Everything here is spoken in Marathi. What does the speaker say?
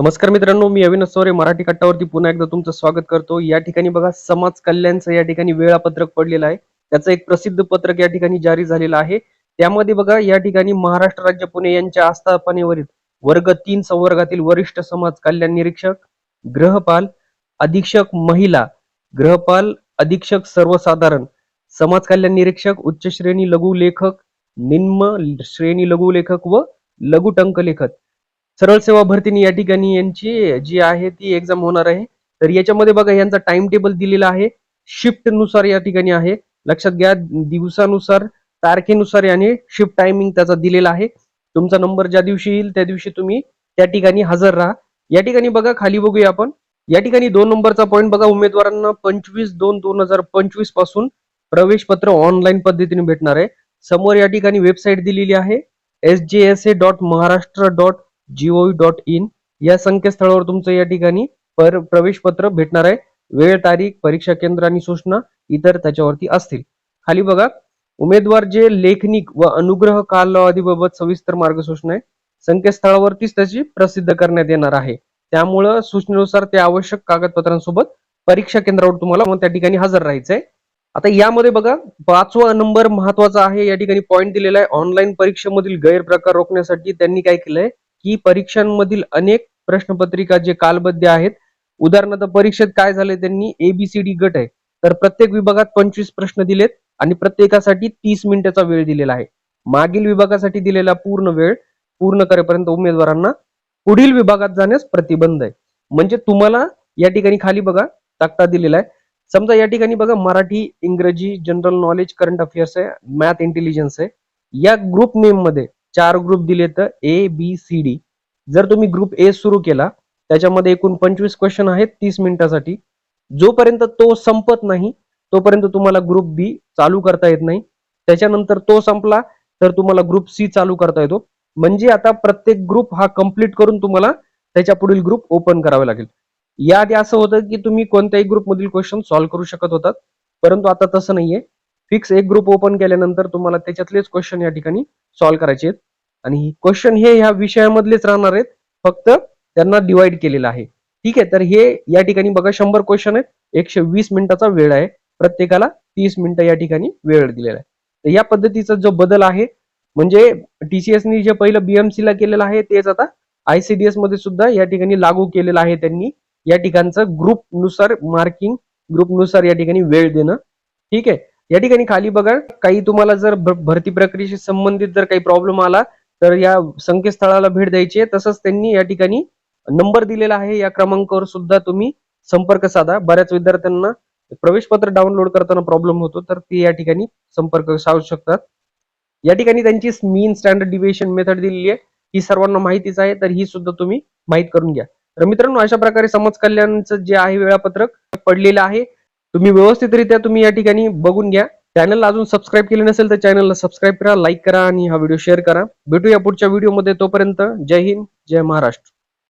नमस्कार मित्रांनो मी अविनाश सोरे मराठी कट्टावरती पुन्हा एकदा तुमचं स्वागत करतो. या ठिकाणी बघा समाज कल्याणचं या ठिकाणी वेळापत्रक पडलेलं आहे. त्याचं एक प्रसिद्ध पत्रक या ठिकाणी जारी झालेलं आहे. त्यामध्ये बघा या ठिकाणी महाराष्ट्र राज्य पुणे यांच्या आस्थापनेवरील वर्ग तीन संवर्गातील वरिष्ठ समाज कल्याण निरीक्षक ग्रहपाल अधीक्षक महिला ग्रहपाल अधीक्षक सर्वसाधारण समाज कल्याण निरीक्षक उच्च श्रेणी लघु लेखक निम्न श्रेणी लघु लेखक व लघु टंक लेखक सरळ सेवा भरतीने या ठिकाणी यांची जी आहे ती एक्झाम होणार आहे. तर याच्यामध्ये बघा यांचा टाइम टेबल दिलेला आहे. शिफ्टनुसार या ठिकाणी आहे. लक्षात घ्या दिवसानुसार तारखेनुसार याने शिफ्ट टायमिंग त्याचा दिलेला आहे. तुमचा नंबर ज्या दिवशी येईल त्या दिवशी तुम्ही त्या ठिकाणी हजर राहा. या ठिकाणी बघा खाली बघूया आपण. या ठिकाणी दोन नंबरचा पॉईंट बघा उमेदवारांना पंचवीस दोन दोन हजार पंचवीसपासून प्रवेश पत्र ऑनलाईन पद्धतीने भेटणार आहे. समोर या ठिकाणी वेबसाईट दिलेली आहे. S J S A dot Maharashtra dot G O V dot in या संकेतस्थळावर तुमचं या ठिकाणी पर प्रवेश पत्र भेटणार आहे. वेळ तारीख परीक्षा केंद्र आणि सूचना इतर त्याच्यावरती असतील. खाली बघा उमेदवार जे लेखनिक व अनुग्रह कालावधीबाबत सविस्तर मार्गसूचना आहे संकेतस्थळावरतीच त्याची प्रसिद्ध करण्यात येणार आहे. त्यामुळं सूचनेनुसार त्या आवश्यक कागदपत्रांसोबत परीक्षा केंद्रावर तुम्हाला मग त्या ठिकाणी हजर राहायचंय आता यामध्ये बघा पाचवा नंबर महत्त्वाचा आहे या ठिकाणी पॉईंट दिलेला आहे. ऑनलाईन परीक्षेमधील गैरप्रकार रोखण्यासाठी त्यांनी काय केलंय? की परीक्षांमधील अनेक प्रश्नपत्रिका जे कालबद्ध आहेत उदाहरणार्थ परीक्षेत काय झालंय त्यांनी एबीसीडी गट आहे. तर प्रत्येक विभागात पंचवीस प्रश्न दिलेत आणि प्रत्येकासाठी तीस मिनिटाचा वेळ दिलेला आहे. मागील विभागासाठी दिलेला पूर्ण वेळ पूर्ण करेपर्यंत उमेदवारांना पुढील विभागात जाण्यास प्रतिबंध आहे. म्हणजे तुम्हाला या ठिकाणी खाली बघा तक्ता दिलेला आहे. समजा या ठिकाणी बघा मराठी इंग्रजी जनरल नॉलेज करंट अफेअर्स आहे मॅथ इंटेलिजन्स आहे. या ग्रुप नेममध्ये चार ग्रुप दिले तर ए बी सी डी जर तुम्ही ग्रुप ए सुरू केला त्याच्यामध्ये एकूण पंचवीस क्वेश्चन आहेत तीस मिनिटासाठी. जोपर्यंत तो संपत नाही तोपर्यंत तुम्हाला ग्रुप बी चालू करता येत नाही. त्याच्यानंतर तो संपला तर तुम्हाला ग्रुप सी चालू करता येतो. म्हणजे आता प्रत्येक ग्रुप हा कंप्लीट करून तुम्हाला त्याच्या पुढील ग्रुप ओपन करावे लागेल. याआधी असं होतं की तुम्ही कोणत्याही ग्रुप मधील क्वेश्चन सॉल्व्ह करू शकत होतात. परंतु आता तसं नाहीये. फिक्स एक ग्रुप ओपन केल्यानंतर तुम्हाला त्याच्यातलेच क्वेश्चन या ठिकाणी सॉल्व्ह करायचे आहेत. आणि क्वेश्चन हे ह्या विषयामधलेच राहणार आहेत. फक्त त्यांना डिवाइड केलेलं आहे. ठीक आहे? तर हे या ठिकाणी बघा शंभर क्वेश्चन आहेत. एकशे वीस मिनिटाचा वेळ आहे. प्रत्येकाला तीस मिनिटं या ठिकाणी वेळ दिलेला आहे. तर या पद्धतीचा जो बदल आहे म्हणजे टीसीएसनी जे पहिलं बीएमसी ला केलेलं आहे तेच आता आयसीडीएसमध्ये सुद्धा या ठिकाणी लागू केलेलं आहे त्यांनी. या ठिकाणचं ग्रुपनुसार मार्किंग ग्रुपनुसार या ठिकाणी वेळ देणं. ठीक आहे? या ठिकाणी खाली बघा काही तुम्हाला जर भरती प्रक्रियेशी संबंधित जर काही प्रॉब्लेम आला तर या संकेतस्थळाला भेट द्यायची आहे. तसंच त्यांनी या ठिकाणी नंबर दिलेला आहे. या क्रमांकावर सुद्धा तुम्ही संपर्क साधा. बऱ्याच विद्यार्थ्यांना प्रवेश पत्र डाउनलोड करताना प्रॉब्लेम होतो तर ते या ठिकाणी संपर्क साधू शकतात. या ठिकाणी त्यांची मीन स्टँडर्ड डिव्हिएशन मेथड दिलेली आहे. ही सर्वांना माहितीच आहे तर ही सुद्धा तुम्ही माहीत करून घ्या. तर मित्रांनो अशा प्रकारे समाज कल्याणचं जे आहे वेळापत्रक पडलेलं आहे. तुम्ही व्यवस्थितरित्या तुम्ही या ठिकाणी बघून घ्या. चॅनलला अजून सबस्क्राईब केले नसेल तर चॅनलला सबस्क्राईब करा लाईक करा आणि हा व्हिडिओ शेअर करा. भेटूया पुढच्या व्हिडिओमध्ये तोपर्यंत. जय हिंद जय महाराष्ट्र.